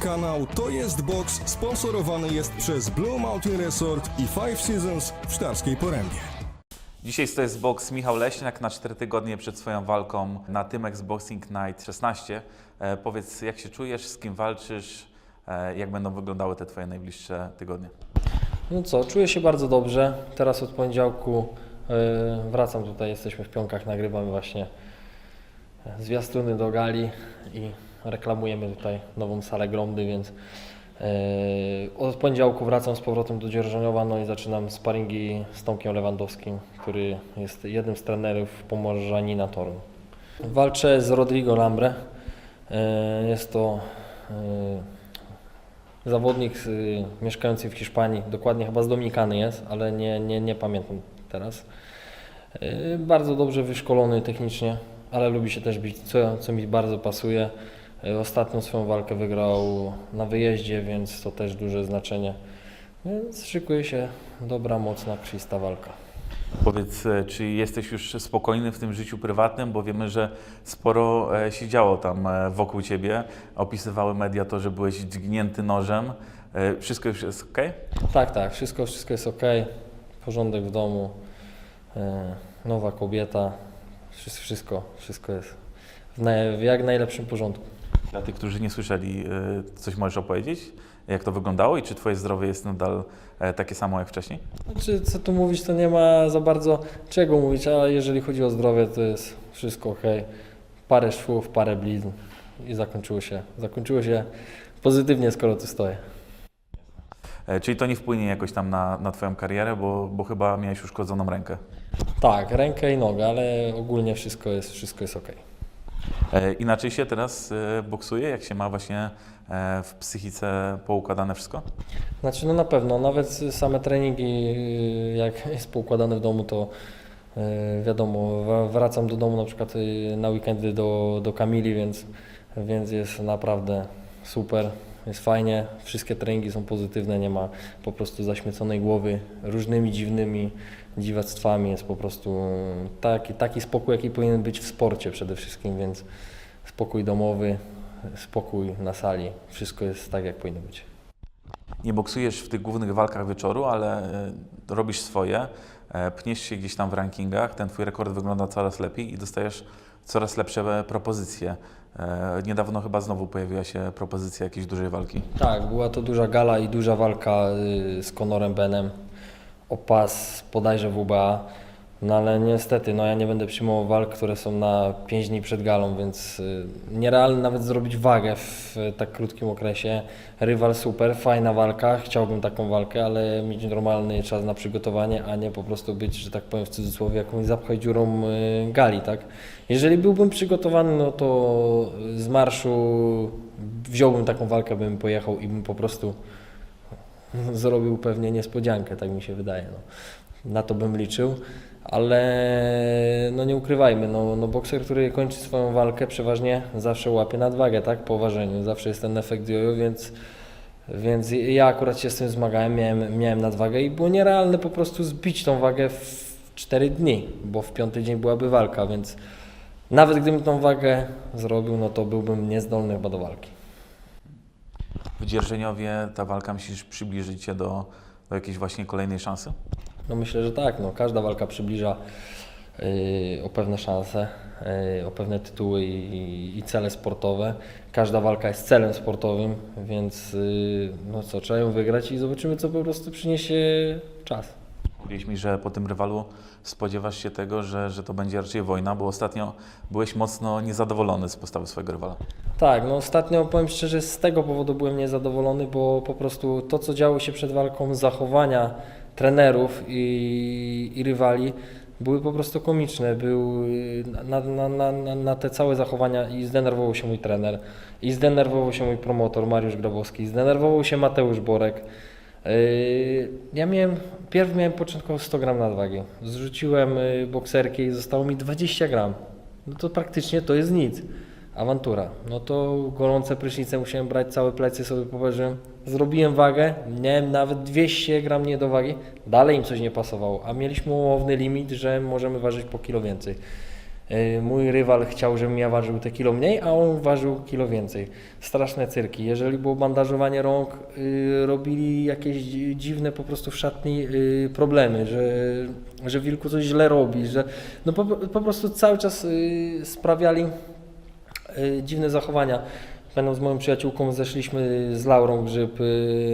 Kanał To Jest Box sponsorowany jest przez Blue Mountain Resort i Five Seasons w Sztarskiej Porębie. Dzisiaj to jest box Michał Leśniak na 4 tygodnie przed swoją walką na Tymex Boxing Night 16. E, powiedz, jak się czujesz, z kim walczysz, e, jak będą wyglądały te Twoje najbliższe tygodnie? No co, czuję się bardzo dobrze. Teraz od poniedziałku y, wracam tutaj, jesteśmy w Pionkach, nagrywamy właśnie e, zwiastuny do gali i reklamujemy tutaj nową salę Gromdy, więc y, od poniedziałku wracam z powrotem do Dzierżoniowa, no i zaczynam sparingi z Tomkiem Lewandowskim, który jest jednym z trenerów Pomorzanina Toru. Walczę z Rodrigo Lambre. Y, Jest to y, zawodnik mieszkający w Hiszpanii, dokładnie chyba z Dominikany jest, ale nie, nie, nie pamiętam teraz. Bardzo dobrze wyszkolony technicznie, ale lubi się też bić, co, co mi bardzo pasuje. Y, Ostatnią swoją walkę wygrał na wyjeździe, więc to też duże znaczenie. Więc szykuje się dobra, mocna, krzysta walka. Powiedz, e, czy jesteś już spokojny w tym życiu prywatnym, bo wiemy, że sporo e, się działo tam e, wokół Ciebie. Opisywały media to, że byłeś dźgnięty nożem. E, Wszystko już jest ok? Tak, tak, wszystko, wszystko jest ok. Porządek w domu, e, nowa kobieta, wszystko, wszystko, jest w jak najlepszym porządku. Dla tych, którzy nie słyszeli, e, coś możesz opowiedzieć? Jak to wyglądało i czy Twoje zdrowie jest nadal e, takie samo jak wcześniej? Znaczy, co tu mówić, to nie ma za bardzo czego mówić, ale jeżeli chodzi o zdrowie, to jest wszystko ok. Parę szwów, parę blizn i zakończyło się, zakończyło się pozytywnie, skoro tu stoję. E, Czyli to nie wpłynie jakoś tam na, na Twoją karierę, bo, bo chyba miałeś uszkodzoną rękę. Tak, rękę i nogę, ale ogólnie wszystko jest, wszystko jest ok. E, Inaczej się teraz e, boksuje, jak się ma właśnie e, w psychice poukładane wszystko? Znaczy, no na pewno, nawet same treningi, y, jak jest poukładane w domu, to wiadomo, wracam do domu na przykład y, na weekendy do, do Kamili, więc, więc jest naprawdę super, jest fajnie, wszystkie treningi są pozytywne, nie ma po prostu zaśmieconej głowy różnymi dziwnymi dziwactwami, jest po prostu taki, taki spokój, jaki powinien być w sporcie przede wszystkim, więc spokój domowy, spokój na sali, wszystko jest tak, jak powinno być. Nie boksujesz w tych głównych walkach wieczoru, ale e, robisz swoje, e, pniesz się gdzieś tam w rankingach, ten Twój rekord wygląda coraz lepiej i dostajesz coraz lepsze propozycje. E, Niedawno chyba znowu pojawiła się propozycja jakiejś dużej walki. Tak, była to duża gala i duża walka y, z Conorem Benem o pas bodajże WBA. No ale niestety, no ja nie będę przyjmował walk, które są na 5 dni przed galą, więc y, nierealne nawet zrobić wagę w y, tak krótkim okresie. Rywal super, fajna walka, chciałbym taką walkę, ale mieć normalny czas na przygotowanie, a nie po prostu być, że tak powiem w cudzysłowie, jakąś zapchaj dziurą gali, tak? Jeżeli byłbym przygotowany, no to z marszu wziąłbym taką walkę, bym pojechał i bym po prostu zrobił pewnie niespodziankę, tak mi się wydaje. No. Na to bym liczył, ale no nie ukrywajmy, no, no bokser, który kończy swoją walkę przeważnie zawsze łapie nadwagę, tak, po ważeniu, zawsze jest ten efekt jojo, więc, więc ja akurat się z tym zmagałem, miałem, miałem nadwagę i było nierealne po prostu zbić tą wagę w 4 dni, bo w piąty dzień byłaby walka, więc nawet gdybym tą wagę zrobił, no to byłbym niezdolny chyba do walki. W Dzierżeniowie ta walka myślisz przybliżyć Cię do, do jakiejś właśnie kolejnej szansy? No myślę, że tak. No, każda walka przybliża yy, o pewne szanse, yy, o pewne tytuły i, i cele sportowe. Każda walka jest celem sportowym, więc yy, no co, trzeba ją wygrać i zobaczymy, co po prostu przyniesie czas. Mówiłeś mi, że po tym rywalu spodziewasz się tego, że, że to będzie raczej wojna, bo ostatnio byłeś mocno niezadowolony z postawy swojego rywala. Tak, no ostatnio powiem szczerze, z tego powodu byłem niezadowolony, bo po prostu to, co działo się przed walką, zachowania trenerów i, i rywali były po prostu komiczne. Był na, na, na, na te całe zachowania i zdenerwował się mój trener, i zdenerwował się mój promotor Mariusz Grabowski, zdenerwował się Mateusz Borek. Yy, Ja miałem, pierw miałem początkowo 100 gram nadwagi. Zrzuciłem y, bokserki i zostało mi 20 gram. No to praktycznie to jest nic. Awantura. No to gorące prysznice musiałem brać, całe plecy sobie poważyłem. Zrobiłem wagę, miałem nawet 200 gram niedowagi. Dalej im coś nie pasowało, a mieliśmy umowny limit, że możemy ważyć po kilo więcej. Y, Mój rywal chciał, żebym ja ważył te kilo mniej, a on ważył kilo więcej. Straszne cyrki. Jeżeli było bandażowanie rąk, y, robili jakieś dzi- dziwne po prostu w szatni y, problemy, że, że Wilku coś źle robi, że no po, po prostu cały czas y, sprawiali dziwne zachowania. Będąc z moją przyjaciółką, zeszliśmy z Laurą Grzyb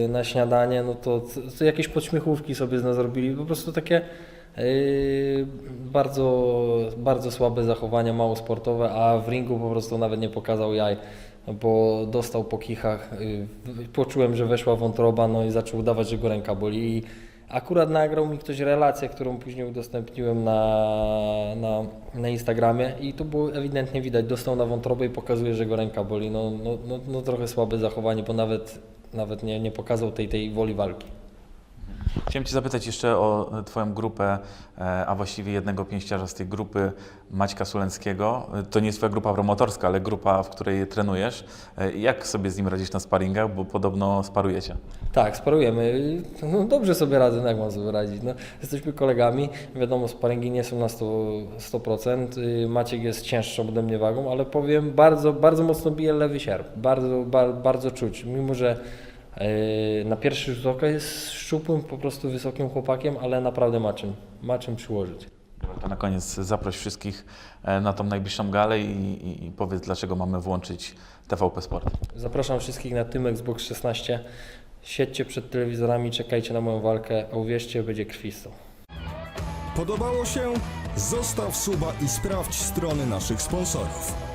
na śniadanie, no to, to jakieś podśmiechówki sobie z nas robili, po prostu takie bardzo, bardzo słabe zachowania, mało sportowe, a w ringu po prostu nawet nie pokazał jaj, bo dostał po kichach, y, poczułem, że weszła wątroba, no i zaczął udawać, że go ręka boli. I Akurat nagrał mi ktoś relację, którą później udostępniłem na, na, na Instagramie i tu było ewidentnie widać, dostał na wątrobę i pokazuje, że go ręka boli. No, no, no, no trochę słabe zachowanie, bo nawet, nawet nie, nie pokazał tej, tej woli walki. Chciałem Cię zapytać jeszcze o Twoją grupę, e, a właściwie jednego pięściarza z tej grupy, Maćka Sulenckiego. To nie jest Twoja grupa promotorska, ale grupa, w której trenujesz. E, Jak sobie z nim radzisz na sparingach, bo podobno sparujecie? Tak, sparujemy. No, dobrze sobie radzę, no jak mam sobie radzić. No, jesteśmy kolegami, wiadomo, sparingi nie są na 100%. 100%. Y, Maciek jest cięższą ode mnie wagą, ale powiem, bardzo, bardzo mocno bije lewy sierp. Bardzo, ba, bardzo czuć. Mimo, że na pierwszy rzut oka jest szczupłym, po prostu wysokim chłopakiem, ale naprawdę ma czym, ma czym przyłożyć. To na koniec zaproś wszystkich e, na tą najbliższą galę i, i, i powiedz, dlaczego mamy włączyć TVP Sport. Zapraszam wszystkich na tym Xbox 16. Siedźcie przed telewizorami, czekajcie na moją walkę, a uwierzcie, będzie krwisto. Podobało się? Zostaw suba i sprawdź strony naszych sponsorów.